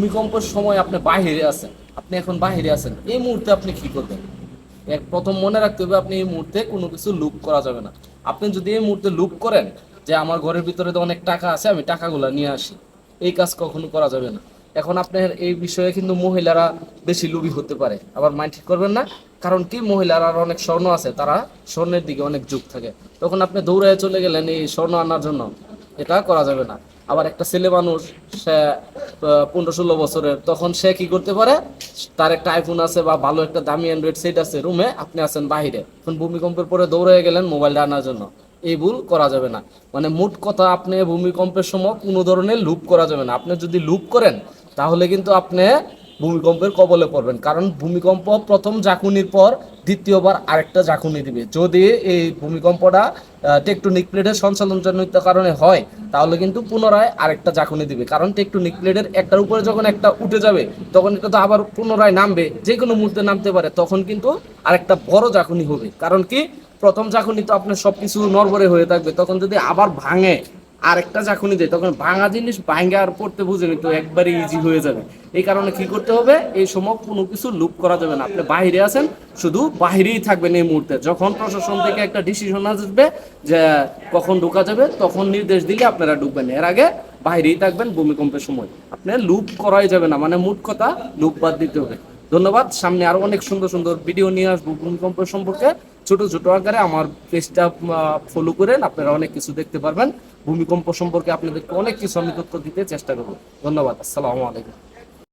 ভূমিকম্পের সময় আপনি বাহিরে আছেন। আপনি এখন বাহিরে আছেন। এই মুহূর্তে আপনি কি করবেন? এক, প্রথম মনে রাখতে হবে আপনি এই মুহূর্তে কোনো কিছু লুপ করা যাবে না। আপনি যদি এই মুহূর্তে লুপ করেন যে আমার ঘরের ভিতরে তো অনেক টাকা আছে, আমি টাকাগুলো নিয়ে আসি। এই কাজ কখনো করা যাবে না। এখন আপনার এই বিষয়ে কিন্তু মহিলারা বেশি লুবি হতে পারে। আবার মাইন্ড ঠিক করবেন না? কারণ কি? মহিলারা অনেক স্বর্ণ আছে, তারা স্বর্ণের দিকে অনেক ঝুঁক থাকে। তখন আপনি দৌড়ে চলে গেলেন এই স্বর্ণ আনার জন্য। এটা করা যাবে না। আবার একটা ছেলে মানুষ, সে পনেরো ষোলো বছরের, তখন সে কি করতে পারে? তার একটা আইফোন আছে বা ভালো একটা দামি অ্যান্ড্রয়েড সেট আছে রুমে আপনি আছেন বাহিরে। এখন ভূমিকম্পের পরে দৌড়ে গেলেন মোবাইলটা আনার জন্য। এই ভুল করা যাবে না। মানে মোট কথা, আপনি ভূমিকম্পের সময় কোনো ধরনের লুপ করা যাবে না। আপনি যদি লুপ করেন, তাহলে কিন্তু আপনি ভূমিকম্পের কবলে পড়বেন। কারণ ভূমিকম্প প্রথম জাকুনির পর দ্বিতীয়বার আরেকটা জাকুনি দিবে। যদি এই ভূমিকম্পটা টেকটনিক প্লেটের সঞ্চালন সঞ্চালনজনিত কারণে হয় তাহলে কিন্তু পুনরায় আরেকটা চাকুনি দিবে। কারণ একটু প্লেটের একটার উপরে যখন একটা উঠে যাবে, তখন এটা তো আবার পুনরায় নামবে, যে কোনো মুহূর্তে নামতে পারে, তখন কিন্তু আরেকটা বড় ঝাঁকুনি হবে। কারণ কি? প্রথম ঝাঁকুনি তো আপনার সবকিছু নরবরে হয়ে থাকবে, তখন যদি আবার ভাঙে আরেকটা জাকুনি দেয়, তখন ভাঙা জিনিস ভাঙে আর পড়তে বুঝেনি তো একবারে ইজি হয়ে যাবে। এই কারণে কি করতে হবে? এই সময় কোনো কিছু লুপ করা যাবে না। আপনি বাইরে আছেন, শুধু বাহিরেই থাকবেন এই মুহূর্তে। যখন প্রশাসন থেকে একটা ডিসিশন আসবে যে কখন ঢোকা যাবে, তখন নির্দেশ দিলে আপনারা ঢুকবেন। এর আগে বাইরেই থাকবেন ভূমিকম্পের সময়। আপনি লুপ করাই যাবে না মানে মোট কথা লুপ বাদ দিতে হবে। ধন্যবাদ। সামনে আরও অনেক সুন্দর সুন্দর ভিডিও নিয়ে আসব ভূমিকম্প সম্পর্কে। ছোট ছোট আকারে আমার পেজটা ফলো করেন। আপনারা অনেক কিছু দেখতে পারবেন। ভূমিকম্প সম্পর্কে আপনাদেরকে অনেক কিছু আমি তথ্য দিতে চেষ্টা করব। ধন্যবাদ। আসসালামু আলাইকুম।